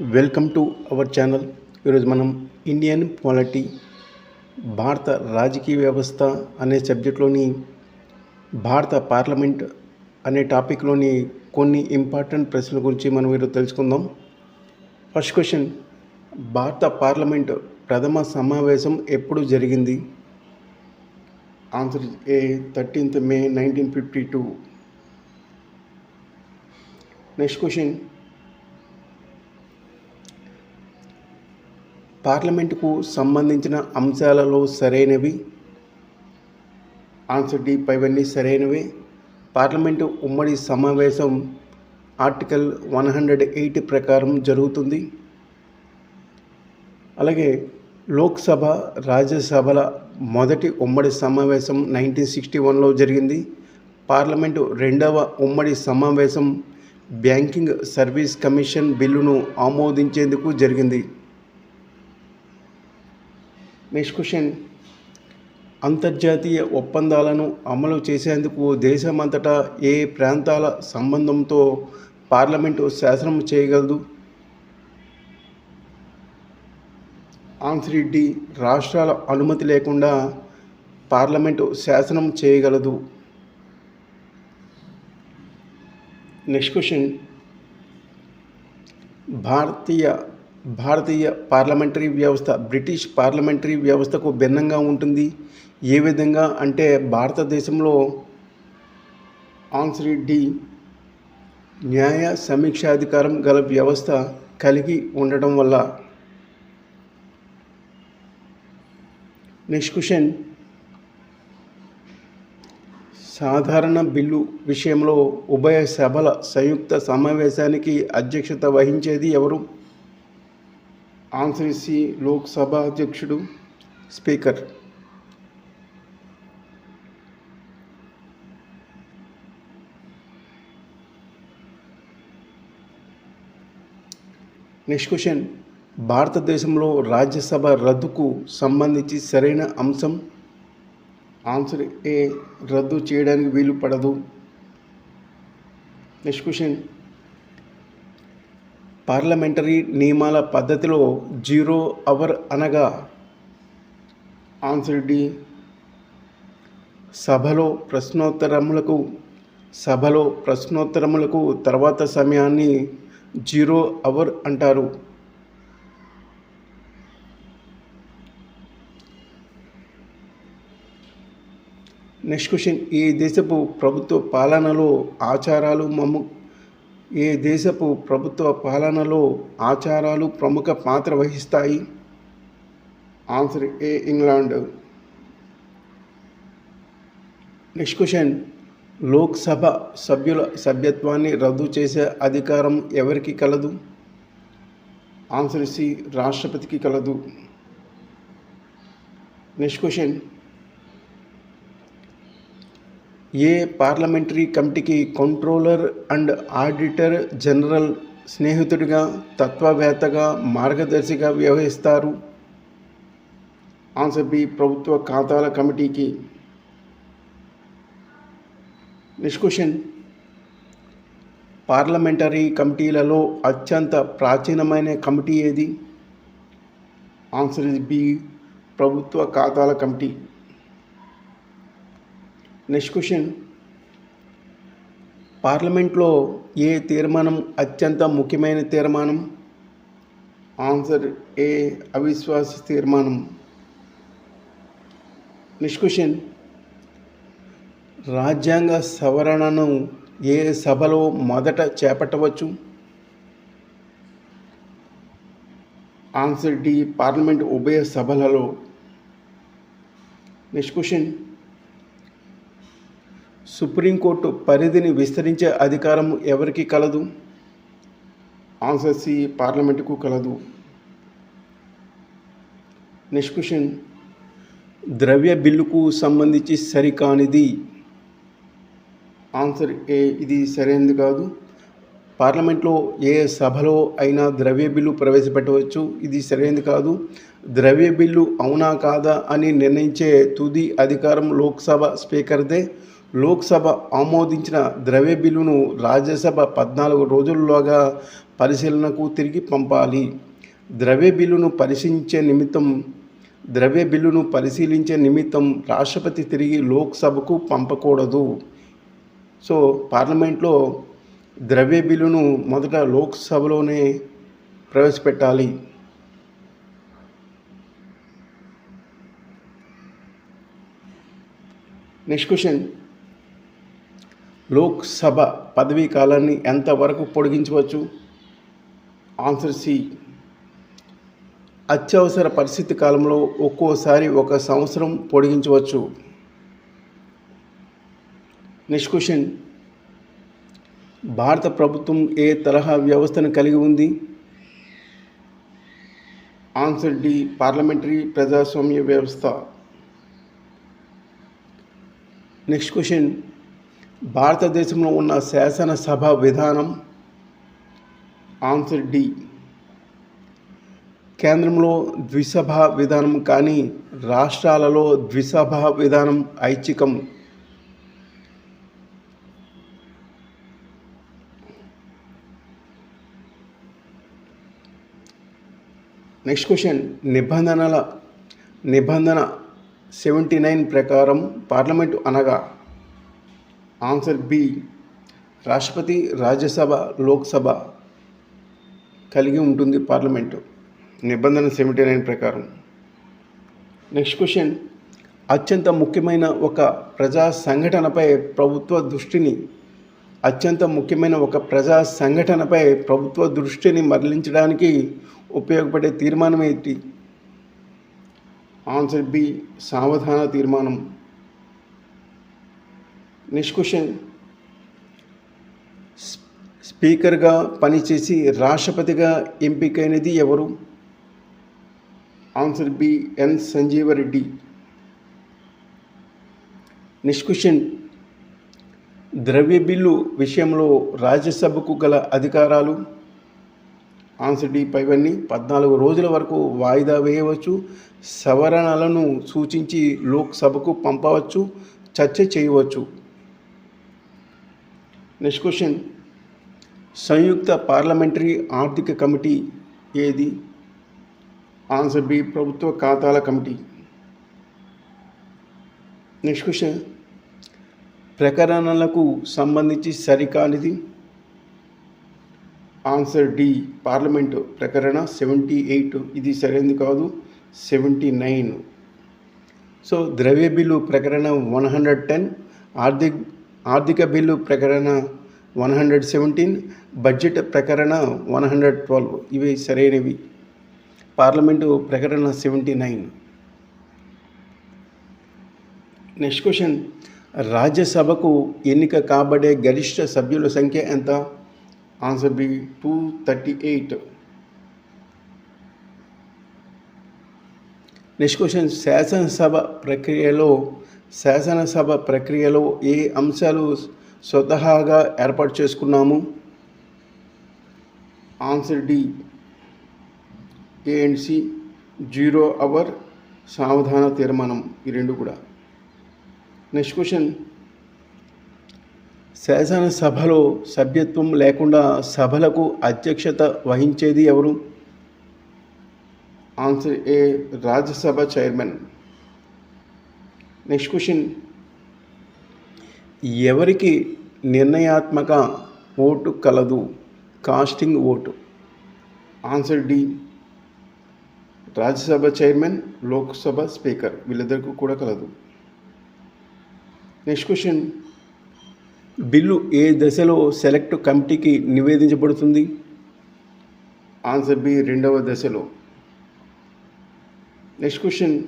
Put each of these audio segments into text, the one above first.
Welcome to our channel. ఈరోజు మనం Indian polity భారత రాజకీయ వ్యవస్థ అనే సబ్జెక్ట్లోని భారత పార్లమెంట్ అనే టాపిక్లోని కొన్ని ఇంపార్టెంట్ ప్రశ్నల గురించి మనం ఈరోజు తెలుసుకుందాం. ఫస్ట్ క్వశ్చన్ భారత పార్లమెంట్ ప్రథమ సమావేశం ఎప్పుడు జరిగింది? Answer A thirteenth May nineteen fifty two. Next question పార్లమెంటుకు సంబంధించిన అంశాలలో సరైనవి? ఆన్సర్ డి పైవన్నీ సరైనవి. పార్లమెంటు ఉమ్మడి సమావేశం ఆర్టికల్ వన్ హండ్రెడ్ ఎయిట్ ప్రకారం జరుగుతుంది. అలాగే లోక్సభ రాజ్యసభల మొదటి ఉమ్మడి సమావేశం నైన్టీన్ సిక్స్టీ వన్లో జరిగింది. పార్లమెంటు రెండవ ఉమ్మడి సమావేశం బ్యాంకింగ్ సర్వీస్ కమిషన్ బిల్లును ఆమోదించేందుకు జరిగింది. నెక్స్ట్ క్వశ్చన్ అంతర్జాతీయ ఒప్పందాలను అమలు చేసేందుకు దేశమంతటా ఏ ప్రాంతాల సంబంధంతో పార్లమెంటు శాసనం చేయగలదు? ఆన్సర్ డి రాష్ట్రాల అనుమతి లేకుండా పార్లమెంటు శాసనం చేయగలదు. Next question. భారతీయ భారతీయ పార్లమెంటరీ వ్యవస్థ బ్రిటిష్ పార్లమెంటరీ వ్యవస్థకు భిన్నంగా ఉంటుంది. ఏ విధంగా అంటే భారతదేశంలో ఆన్సర్ డి న్యాయ సమీక్షాధికారం గల వ్యవస్థ కలిగి ఉండటం వల్ల. Next question. సాధారణ బిల్లు విషయంలో ఉభయ సభల సంయుక్త సమావేశానికి అధ్యక్షత వహించేది ఎవరు? ఆంధ్రసి లోక్సభ అధ్యక్షుడు స్పీకర్. Next question. భారతదేశంలో రాజ్యసభ రద్దుకు సంబంధించి సరైన అంశం? ఆన్సర్ ఏ రద్దు చేయడానికి వీలు పడదు. Next question. పార్లమెంటరీ నియమాల పద్ధతిలో జీరో అవర్ అనగా ఆన్సర్ డి. సభలో ప్రశ్నోత్తరములకు సభలో ప్రశ్నోత్తరములకు తర్వాత సమయాన్ని జీరో అవర్ అంటారు. Next question. ఈ దేశపు ప్రభుత్వ పాలనలో ఆచారాలు మమ్ము ఏ దేశపు ప్రభుత్వ పాలనలో ఆచారాలు ప్రముఖ పాత్ర వహిస్తాయి? Answer A England next question Lok Sabha సభ్యుల సభ్యత్వాన్ని రద్దు చేసే అధికారం ఎవరికి కలదు? ఆన్సర్ సి రాష్ట్రపతికి కలదు. నెక్స్ట్ క్వశ్చన్ ఏ పార్లమెంటరీ కమిటీకి కంట్రోలర్ అండ్ ఆడిటర్ జనరల్ స్నేహితుడిగా తత్వవేత్తగా మార్గదర్శిగా వ్యవహరిస్తారు? ఆన్సర్ బి ప్రభుత్వ ఖాతాల కమిటీకి. Next question. పార్లమెంటరీ కమిటీలలో అత్యంత ప్రాచీనమైన కమిటీ ఏది? ఆన్సర్ ఇస్ బి ప్రభుత్వ ఖాతాల కమిటీ. నెక్స్ట్ క్వశ్చన్ పార్లమెంట్లో ఏ తీర్మానం అత్యంత ముఖ్యమైన తీర్మానం? ఆన్సర్ ఏ అవిశ్వాస తీర్మానం. నెక్స్ట్ క్వశ్చన్ రాజ్యాంగ సవరణను ఏ సభలో మొదట చేపట్టవచ్చు? ఆన్సర్ డి పార్లమెంట్ ఉభయ సభలలో. నెక్స్ట్ క్వశ్చన్ సుప్రీంకోర్టు పరిధిని విస్తరించే అధికారం ఎవరికి కలదు? ఆన్సర్ సి పార్లమెంటుకు కలదు. Next question. ద్రవ్య బిల్లుకు సంబంధించి సరికానిది? ఆన్సర్ ఏ ఇది సరైనది కాదు. పార్లమెంట్లో ఏ సభలో అయినా ద్రవ్య బిల్లు ప్రవేశపెట్టవచ్చు ఇది సరైనది కాదు. ద్రవ్య బిల్లు అవునా కాదా అని నిర్ణయించే తుది అధికారం లోక్సభ స్పీకర్దే. లోక్సభ ఆమోదించిన ద్రవ్య బిల్లును రాజ్యసభ పద్నాలుగు రోజుల్లోగా పరిశీలనకు తిరిగి పంపాలి. ద్రవ్య బిల్లును పరిశీలించే నిమిత్తం ద్రవ్య బిల్లును పరిశీలించే నిమిత్తం రాష్ట్రపతి తిరిగి లోక్సభకు పంపకూడదు. సో పార్లమెంట్లో ద్రవ్య బిల్లును మొదట లోక్సభలోనే ప్రవేశపెట్టాలి. Next question. లోక్సభ పదవీ కాలాన్ని ఎంతవరకు పొడిగించవచ్చు? Answer C. అత్యవసర పరిస్థితి కాలంలో ఒక్కోసారి ఒక సంవత్సరం పొడిగించవచ్చు. Next question. భారత ప్రభుత్వం ఏ తరహా వ్యవస్థను కలిగి ఉంది? Answer D. పార్లమెంటరీ ప్రజాస్వామ్య వ్యవస్థ. Next question. భారతదేశంలో ఉన్న శాసనసభ విధానం ఆన్సర్ డి. కేంద్రంలో ద్విసభ విధానం కానీ రాష్ట్రాలలో ద్విసభ విధానం ఐచ్ఛికం. Next question. నిబంధనల నిబంధన సెవెంటీ నైన్ ప్రకారం పార్లమెంటు అనగా ఆన్సర్ బి రాష్ట్రపతి రాజ్యసభ లోక్సభ కలిగి ఉంటుంది పార్లమెంటు. నిబంధన సెవెంటీ నైన్ ప్రకారం. నెక్స్ట్ క్వశ్చన్ అత్యంత ముఖ్యమైన ఒక ప్రజా సంఘటనపై ప్రభుత్వ దృష్టిని అత్యంత ముఖ్యమైన ఒక ప్రజా సంఘటనపై ప్రభుత్వ దృష్టిని మరలించడానికి ఉపయోగపడే తీర్మానం ఏంటి? ఆన్సర్ బి సావధాన తీర్మానం. నెక్స్ట్ క్వశ్చన్ స్పీకర్గా పనిచేసి రాష్ట్రపతిగా ఎంపికైనది ఎవరు? Answer B N Sanjiva Reddy. Next question ద్రవ్య బిల్లు విషయంలో రాజ్యసభకు గల అధికారాలు. ఆన్సర్ డి పైవన్నీ పద్నాలుగు రోజుల వరకు వాయిదా వేయవచ్చు. సవరణలను సూచించి లోక్సభకు పంపవచ్చు. చర్చ చేయవచ్చు. నెక్స్ట్ క్వశ్చన్ సంయుక్త పార్లమెంటరీ ఆర్థిక కమిటీ ఏది? ఆన్సర్ బి ప్రభుత్వ ఖాతాల కమిటీ. నెక్స్ట్ క్వశ్చన్ ప్రకరణలకు సంబంధించి సరికానిది? ఆన్సర్ డి పార్లమెంటు ప్రకరణ సెవెంటీ ఎయిట్ ఇది సరైనది కాదు సెవెంటీ నైన్ సో ద్రవ్య బిల్లు ప్రకరణ వన్ హండ్రెడ్ టెన్ ఆర్థిక ఆర్థిక బిల్లు ప్రకరణ వన్ హండ్రెడ్ సెవెంటీన్ బడ్జెట్ ప్రకరణ వన్ హండ్రెడ్ ట్వెల్వ్. ఇవి సరైనవి. పార్లమెంటు ప్రకటన సెవెంటీ నైన్. Next question. రాజ్యసభకు ఎన్నిక కాబడే గరిష్ట సభ్యుల సంఖ్య ఎంత? Answer B two thirty eight. Next question. శాసనసభ ప్రక్రియలో శాసనసభ ప్రక్రియలో ఏ అంశాలు స్వతహాగా ఏర్పాటు చేసుకున్నాము? Answer D. A and C zero hour సావధాన తీర్మానం. ఈ రెండు కూడా. Next question. శాసనసభలో సభ్యత్వం లేకుండా సభలకు అధ్యక్షత వహించేది ఎవరు? Answer A Rajya Sabha chairman. Next question ఎవరికి నిర్ణయాత్మక ఓటు కలదు? Casting vote. Answer D Rajya Sabha chairman Lok Sabha speaker వీళ్ళిద్దరికీ కూడా కలదు. నెక్స్ట్ క్వశ్చన్ బిల్లు ఏ దశలో సెలెక్ట్ కమిటీకి నివేదించబడుతుంది? ఆన్సర్ బి రెండవ దశలో. నెక్స్ట్ క్వశ్చన్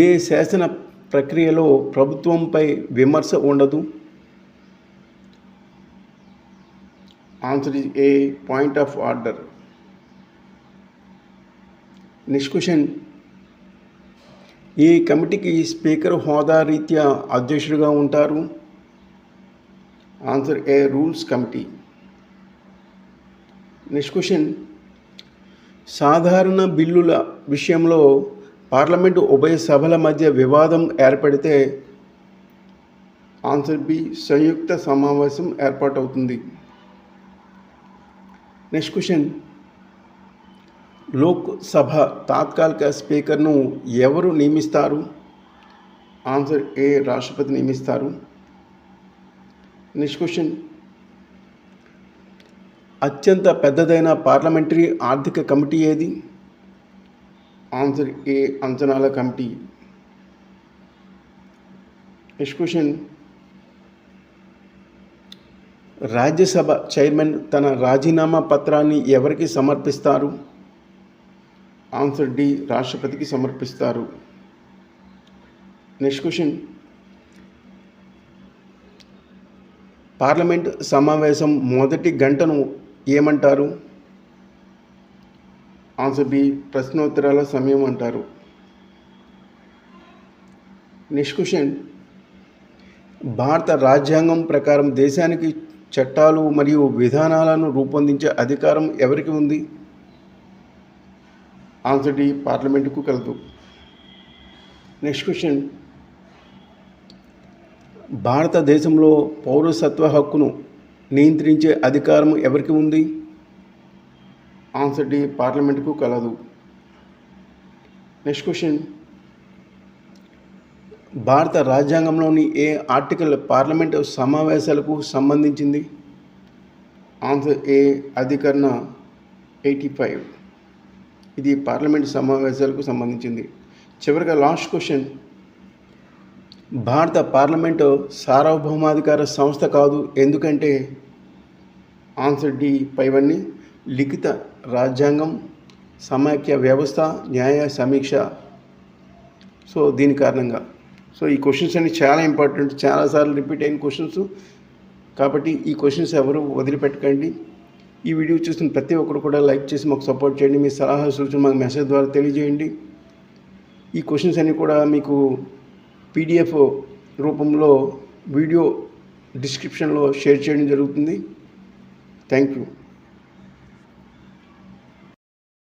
ఏ శాసన ప్రక్రియలో ప్రభుత్వంపై విమర్శ ఉండదు? Answer is A point of order next question ఈ కమిటీకి స్పీకర్ హోదా రీత్యా అధ్యక్షుడిగా ఉంటారు? Answer A rules committee next question సాధారణ బిల్లుల విషయంలో పార్లమెంటు ఉభయ సభల మధ్య వివాదం ఏర్పడితే ఆన్సర్ బి సంయుక్త సమావేశం ఏర్పాటవుతుంది. Next question. లోక్సభ తాత్కాలిక స్పీకర్ను ఎవరు నియమిస్తారు? ఆన్సర్ ఏ రాష్ట్రపతి నియమిస్తారు. Next question. అత్యంత పెద్దదైన పార్లమెంటరీ ఆర్థిక కమిటీ ఏది? ఆన్సర్ ఏ అంచనాల committee? Next question. Rajya Sabha chairman తన రాజీనామా పత్రాన్ని ఎవరికి సమర్పిస్తారు? ఆన్సర్ డి రాష్ట్రపతికి సమర్పిస్తారు. Next question. పార్లమెంట్ సమావేశం మొదటి గంటను ఏమంటారు? ఆన్సర్ బి ప్రశ్నోత్తరాల సమయం అంటారు. Next question. భారత రాజ్యాంగం ప్రకారం దేశానికి చట్టాలు మరియు విధానాలను రూపొందించే అధికారం ఎవరికి ఉంది? ఆన్సర్ డి పార్లమెంటుకు కలదు. Next question. భారతదేశంలో పౌరసత్వ హక్కును నియంత్రించే అధికారం ఎవరికి ఉంది? ఆన్సర్ డి పార్లమెంటుకు కలదు. Next question. భారత రాజ్యాంగంలోని ఏ ఆర్టికల్ పార్లమెంటు సమావేశాలకు సంబంధించింది? ఆన్సర్ ఏ అధికరణ ఎయిటీ ఫైవ్. ఇది పార్లమెంట్ సమావేశాలకు సంబంధించింది. చివరిగా లాస్ట్ క్వశ్చన్. భారత పార్లమెంటు సార్వభౌమాధికార సంస్థ కాదు ఎందుకంటే? ఆన్సర్ డి పైవన్నీ లిఖిత రాజ్యాంగం సమాఖ్య వ్యవస్థ న్యాయ సమీక్ష. సో దీని కారణంగా. సో ఈ క్వశ్చన్స్ అన్ని చాలా ఇంపార్టెంట్ చాలాసార్లు రిపీట్ అయిన క్వశ్చన్స్ కాబట్టి ఈ క్వశ్చన్స్ ఎవరు వదిలిపెట్టకండి. ఈ వీడియో చూసిన ప్రతి ఒక్కరు కూడా లైక్ చేసి మాకు సపోర్ట్ చేయండి. మీ సలహా సూచన మాకు మెసేజ్ ద్వారా తెలియజేయండి. ఈ క్వశ్చన్స్ అన్నీ కూడా మీకు పీడిఎఫ్ రూపంలో వీడియో డిస్క్రిప్షన్లో షేర్ చేయడం జరుగుతుంది. Thank you